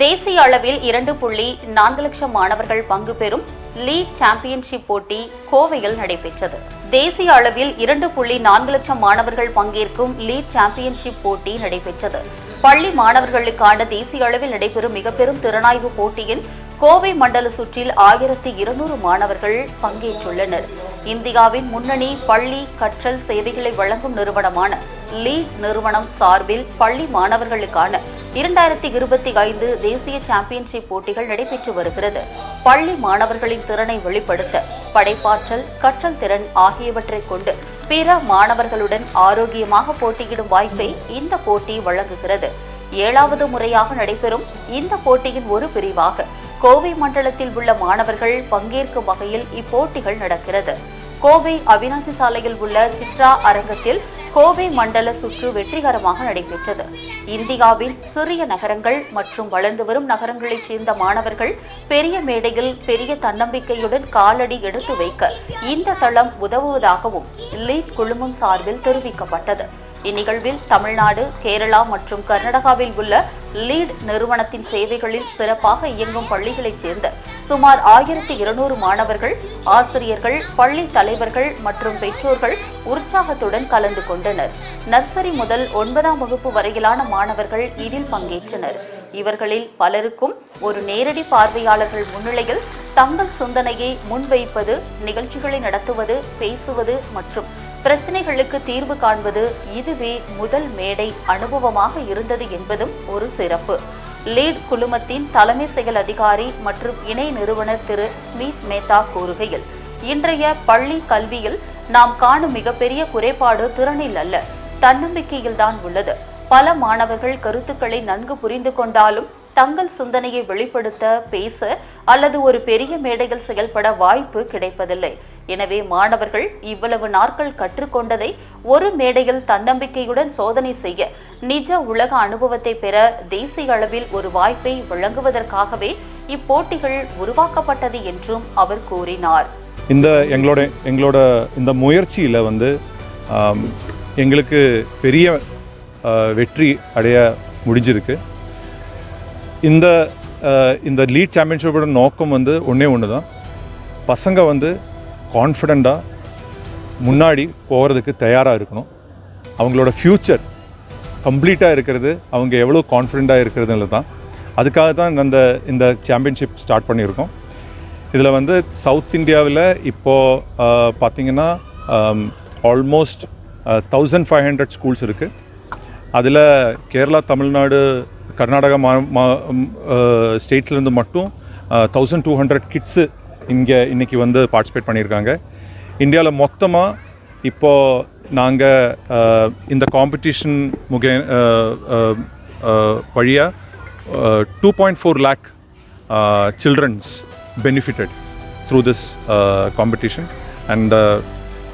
தேசிய அளவில் இரண்டு புள்ளி நான்கு லட்சம் மாணவர்கள் பங்கு பெறும் லீக் சாம்பியன்ஷிப் போட்டி கோவையில் நடைபெற்றது. தேசிய அளவில் இரண்டு புள்ளி நான்கு லட்சம் மாணவர்கள் பங்கேற்கும் லீட் சாம்பியன்ஷிப் போட்டி நடைபெற்றது. பள்ளி மாணவர்களுக்கான தேசிய அளவில் நடைபெறும் மிகப்பெரும் திறனாய்வு போட்டியில் கோவை மண்டல சுற்றில் ஆயிரத்தி இருநூறு மாணவர்கள் பங்கேற்றுள்ளனர். இந்தியாவின் முன்னணி பள்ளி கற்றல் சேவைகளை வழங்கும் நிறுவனமான லீக் நிறுவனம் சார்பில் பள்ளி மாணவர்களுக்கான இரண்டாயிரத்தி இருபத்தி ஐந்து தேசிய சாம்பியன்ஷிப் போட்டிகள் நடைபெற்று வருகிறது. பள்ளி மாணவர்களின் திறனை வெளிப்படுத்த படைப்பாற்றல் கற்றல் திறன் ஆகியவற்றை கொண்டு பிற மாணவர்களுடன் ஆரோக்கியமாக போட்டியிடும் வாய்ப்பை இந்த போட்டி வழங்குகிறது. ஏழாவது முறையாக நடைபெறும் இந்த போட்டியின் ஒரு பிரிவாக கோவை மண்டலத்தில் உள்ள மாணவர்கள் பங்கேற்கும் வகையில் இப்போட்டிகள் நடக்கிறது. கோவை அவினாசி சாலையில் உள்ள சித்ரா அரங்கத்தில் கோவை மண்டல சுற்று வெற்றிகரமாக நடைபெற்றது. இந்தியாவின் சிறிய நகரங்கள் மற்றும் வளர்ந்து வரும் நகரங்களைச் சேர்ந்த மாணவர்கள் பெரிய மேடையில் பெரிய தன்னம்பிக்கையுடன் காலடி எடுத்து வைக்க இந்த தளம் உதவுவதாகவும் லீட் குழுமம் சார்பில் தெரிவிக்கப்பட்டது. இந்நிகழ்வில் தமிழ்நாடு கேரளா மற்றும் கர்நாடகாவில் உள்ள லீட் நிறுவனத்தின் சேவைகளில் சிறப்பாக இயங்கும் பள்ளிகளைச் சேர்ந்த சுமார் ஆயிரத்தி இருநூறு மாணவர்கள் ஆசிரியர்கள் பள்ளி தலைவர்கள் மற்றும் பெற்றோர்கள் உற்சாகத்துடன் கலந்து கொண்டனர். நர்சரி முதல் ஒன்பதாம் வகுப்பு வரையிலான மாணவர்கள் இதில் பங்கேற்றனர். இவர்களில் பலருக்கும் ஒரு நேரடி பார்வையாளர்கள் முன்னிலையில் தங்கள் சிந்தனையை முன்வைப்பது நிகழ்ச்சிகளை நடத்துவது பேசுவது மற்றும் பிரச்சனைகளுக்கு தீர்வு காண்பது இதுவே முதல் மேடை அனுபவமாக இருந்தது என்பதும் ஒரு சிறப்பு. லீட் குழுமத்தின் தலைமை செயல் அதிகாரி மற்றும் இணை நிறுவனர் திரு. ஸ்மித் மேத்தா கூறுகையில் இன்றைய பள்ளி கல்வியில் நாம் காணும் மிகப்பெரிய குறைபாடு திறனில் அல்ல தன்னம்பிக்கையில்தான் உள்ளது. பல மாணவர்கள் கருத்துக்களை நன்கு புரிந்து கொண்டாலும் தங்கள் சிந்தனையை வெளிப்படுத்த பேச அல்லது ஒரு பெரிய மேடையில் செயல்பட வாய்ப்பு கிடைப்பதில்லை. எனவே மாணவர்கள் இவ்வளவு நாட்கள் கற்றுக்கொண்டதை ஒரு மேடையில் தன்னம்பிக்கையுடன் சோதனை செய்ய நிஜ உலக அனுபவத்தை பெற தேசிய அளவில் ஒரு வாய்ப்பை வழங்குவதற்காகவே இப்போட்டிகள் உருவாக்கப்பட்டது என்றும் அவர் கூறினார். இந்த எங்களோட எங்களோட இந்த முயற்சியில் வந்து எங்களுக்கு பெரிய வெற்றி அடைய முடிஞ்சிருக்கு. இந்த இந்த லீட் சாம்பியன்ஷிப்போட நோக்கம் வந்து ஒன்றே ஒன்று தான் பசங்க வந்து கான்ஃபிடண்ட்டாக முன்னாடி போகிறதுக்கு தயாராக இருக்கணும். அவங்களோட ஃப்யூச்சர் கம்ப்ளீட்டாக இருக்கிறது அவங்க எவ்வளோ கான்ஃபிடண்ட்டாக இருக்கிறதுல தான். அதுக்காக தான் அந்த இந்த சாம்பியன்ஷிப் ஸ்டார்ட் பண்ணியிருக்கோம். இதில் வந்து சவுத் இந்தியாவில் இப்போது பார்த்திங்கன்னா almost thousand five hundred schools இருக்குது அதில் கேரளா தமிழ்நாடு கர்நாடகா மா மா ஸ்டேட்ஸ்லேருந்து மட்டும் தௌசண்ட் டூ ஹண்ட்ரட் கிட்ஸு இங்கே இன்றைக்கி வந்து பார்ட்டிசிபேட் பண்ணியிருக்காங்க இந்தியாவில் மொத்தமாக இப்போது நாங்கள் இந்த காம்படிஷன் முகே வழியாக two point four lakh childrens benefitted through this competition and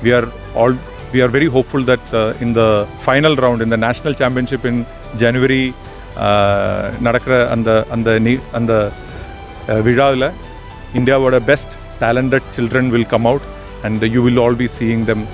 we are all we are very hopeful that uh, in the final round in the national championship நடக்கிற அந்த அந்த நீ அந்த விழாவில் India, where the best talented children will come out and you will all be seeing them.